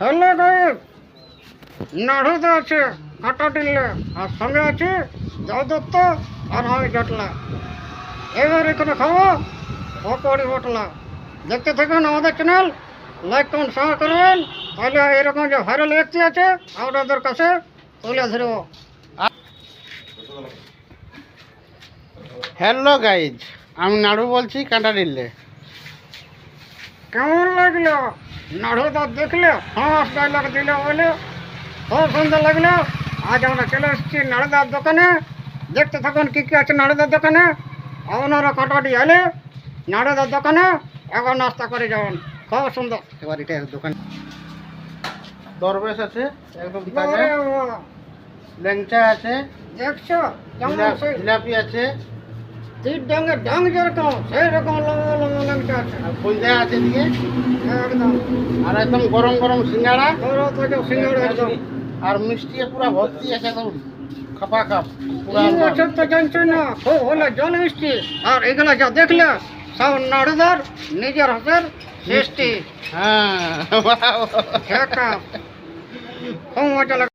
Hello গাইব নাড়ুতে আছে কাটা টিল্লে আর সঙ্গে আছে জয় দত্ত আর আমি জটলা। এবার এখানে খাব পকড়ি বটলা। দেখতে থাকুন আমাদের চ্যানেল লাইক কমেন্ট শেয়ার করবেন তাহলে এরকম যে ভাইরাল ব্যক্তি আছে আপনাদের কাছে তুলে ধরবো। হ্যালো গাইজ আমি নাড়ু বলছি কাঁটা ডিল্লে কেমন লাগল? নাড়ুদা দেখলে হাঁস ডায়লগ দিলে বলে খুব সুন্দর লাগল আজ আমরা চলে এসেছি নাড়ুদার দোকানে। দেখতে থাকুন কী কী আছে নাড়ুদার দোকানে। আপনারা কাটাটি এলে নাড়ুদার দোকানে এখন নাস্তা করে যাবেন। খুব সুন্দর। এবার এটা দোকান। দরবেশ আছে একদম ল্যাংচা আছে। দেখছ? জিলাপি আছে। তীর ডাঙ্গে ডাং যেরকম সেই রকম লাগছে আছে একদম। আর একদম গরম গরম সিঙ্গাড়া থেকে সিঙ্গার একদম। আর মিষ্টি পুরা ভর্তি আছে একদম। খাপা খাপ। পুরা তো জানছো না খুব হলে জল মিষ্টি। আর এগুলো যা দেখলে সব নাড়ুদার নিজের হাতের সৃষ্টি হ্যাঁ খুব মজা